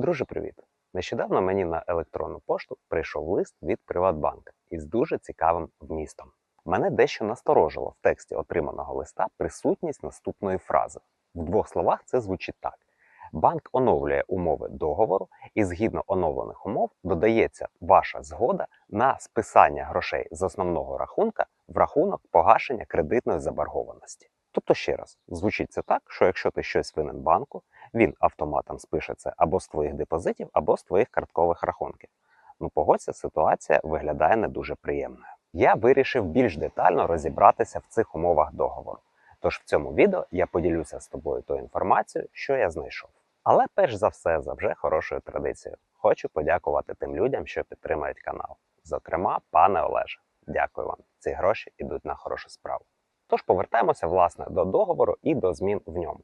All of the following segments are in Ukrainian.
Друже, привіт! Нещодавно мені на електронну пошту прийшов лист від Приватбанка із дуже цікавим вмістом. Мене дещо насторожило в тексті отриманого листа присутність наступної фрази. В двох словах це звучить так: банк оновлює умови договору, і згідно оновлених умов додається ваша згода на списання грошей з основного рахунка в рахунок погашення кредитної заборгованості. Тобто, ще раз, звучить це так, що якщо ти щось винен банку, він автоматом спише це або з твоїх депозитів, або з твоїх карткових рахунків. Ну, погодься, ситуація виглядає не дуже приємною. Я вирішив більш детально розібратися в цих умовах договору. Тож в цьому відео я поділюся з тобою тою інформацією, що я знайшов. Але перш за все, за вже хорошою традицією, хочу подякувати тим людям, що підтримують канал. Зокрема, пане Олеже, дякую вам. Ці гроші йдуть на хорошу справу. Тож повертаємося власне до договору і до змін в ньому.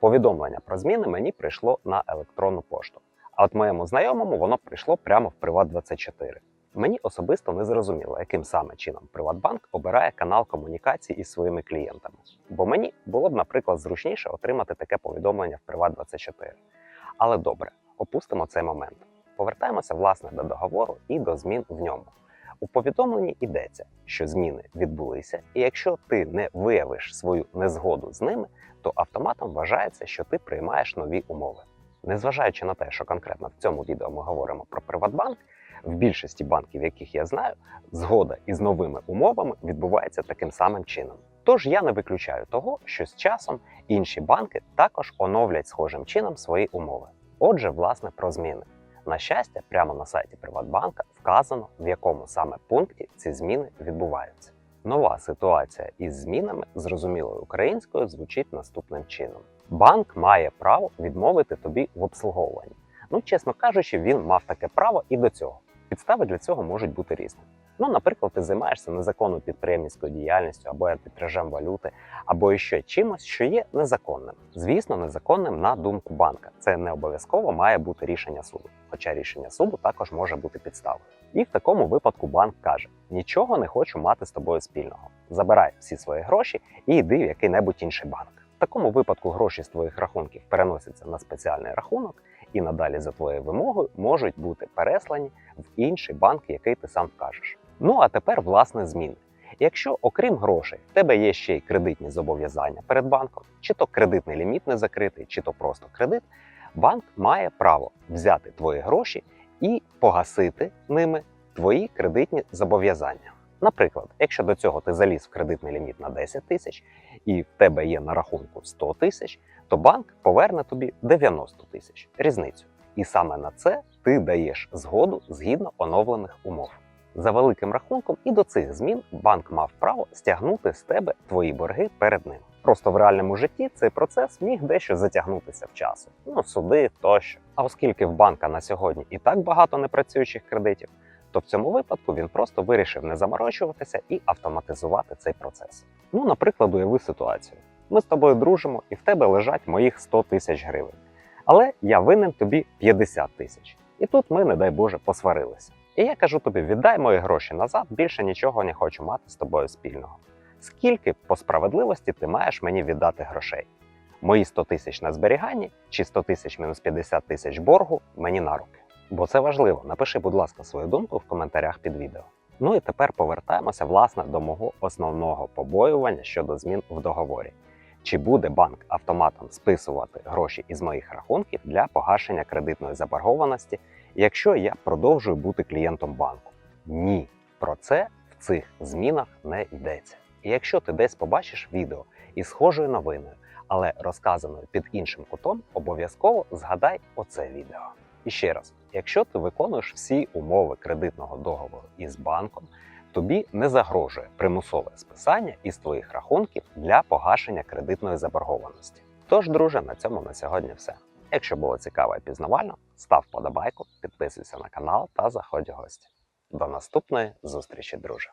Повідомлення про зміни мені прийшло на електронну пошту. А от моєму знайомому воно прийшло прямо в Приват24. Мені особисто не зрозуміло, яким саме чином Приватбанк обирає канал комунікації із своїми клієнтами. Бо мені було б, наприклад, зручніше отримати таке повідомлення в Приват24. Але добре, опустимо цей момент. Повертаємося власне до договору і до змін в ньому. У повідомленні йдеться, що зміни відбулися, і якщо ти не виявиш свою незгоду з ними, то автоматом вважається, що ти приймаєш нові умови. Незважаючи на те, що конкретно в цьому відео ми говоримо про Приватбанк, в більшості банків, яких я знаю, згода із новими умовами відбувається таким самим чином. Тож я не виключаю того, що з часом інші банки також оновлять схожим чином свої умови. Отже, власне, про зміни. На щастя, прямо на сайті Приватбанка вказано, в якому саме пункті ці зміни відбуваються. Нова ситуація із змінами, зрозумілою українською, звучить наступним чином: банк має право відмовити тобі в обслуговуванні. Ну, чесно кажучи, він мав таке право і до цього. Підстави для цього можуть бути різні. Ну, наприклад, ти займаєшся незаконною підприємницькою діяльністю або арбітражем валюти, або ще чимось, що є незаконним. Звісно, незаконним на думку банка. Це не обов'язково має бути рішення суду, хоча рішення суду також може бути підставою. І в такому випадку банк каже: нічого не хочу мати з тобою спільного. Забирай всі свої гроші і йди в який-небудь інший банк. В такому випадку гроші з твоїх рахунків переносяться на спеціальний рахунок, і надалі за твоєю вимогою можуть бути переслані в інший банк, який ти сам вкажеш. Ну а тепер власне зміни. Якщо, окрім грошей, в тебе є ще й кредитні зобов'язання перед банком, чи то кредитний ліміт не закритий, чи то просто кредит, банк має право взяти твої гроші і погасити ними твої кредитні зобов'язання. Наприклад, якщо до цього ти заліз в кредитний ліміт на 10 тисяч і в тебе є на рахунку 100 тисяч, то банк поверне тобі 90 тисяч різницю. І саме на це ти даєш згоду згідно оновлених умов. За великим рахунком, і до цих змін банк мав право стягнути з тебе твої борги перед ним. Просто в реальному житті цей процес міг дещо затягнутися в часу, ну суди тощо. А оскільки в банка на сьогодні і так багато непрацюючих кредитів, то в цьому випадку він просто вирішив не заморочуватися і автоматизувати цей процес. Ну, наприклад, уяви ситуацію: ми з тобою дружимо, і в тебе лежать моїх 100 тисяч гривень. Але я винен тобі 50 тисяч. І тут ми, не дай Боже, посварилися. І я кажу тобі, віддай мої гроші назад, більше нічого не хочу мати з тобою спільного. Скільки по справедливості ти маєш мені віддати грошей? Мої 100 тисяч на зберіганні чи 100 тисяч мінус 50 тисяч боргу мені на руки. Бо це важливо. Напиши, будь ласка, свою думку в коментарях під відео. Ну і тепер повертаємося власне до мого основного побоювання щодо змін в договорі. Чи буде банк автоматом списувати гроші із моїх рахунків для погашення кредитної заборгованості, якщо я продовжую бути клієнтом банку? Ні, про це в цих змінах не йдеться. І якщо ти десь побачиш відео із схожою новиною, але розказаною під іншим кутом, обов'язково згадай оце відео. І ще раз, якщо ти виконуєш всі умови кредитного договору із банком, тобі не загрожує примусове списання із твоїх рахунків для погашення кредитної заборгованості. Тож, друже, на цьому на сьогодні все. Якщо було цікаво і пізнавально, став подобайку, підписуйся на канал та заходь у гості. До наступної зустрічі, друже!